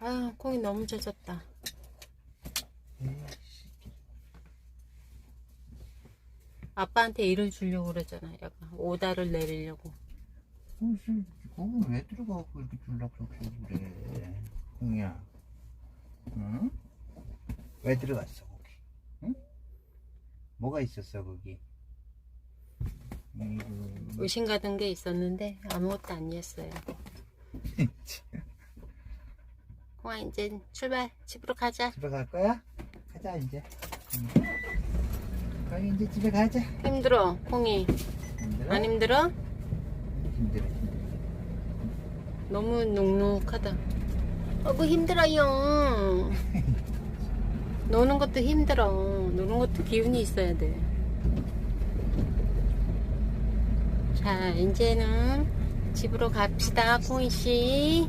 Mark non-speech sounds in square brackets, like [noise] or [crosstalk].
아유, 콩이 너무 젖었다. 아빠한테 일을 주려고 그러잖아. 약간 오다를 내리려고. 무슨 거기 왜 들어가고 이렇게 줄라 그렇게 그래 공이야 응? 왜 들어갔어 거기 응? 뭐가 있었어 거기 의심 가던 게 있었는데 아무것도 아니었어요. [laughs] 콩아 이제 출발 집으로 가자. 집에 갈 거야? 가자 이제 응. 거기 이제 집에 가자 힘들어 콩이 힘들어? 안 힘들어? 힘들어 너무 눅눅하다. 어구 힘들어요. [laughs] 노는 것도 힘들어. 노는 것도 기운이 있어야 돼. 자 이제는 집으로 갑시다 콩이 씨.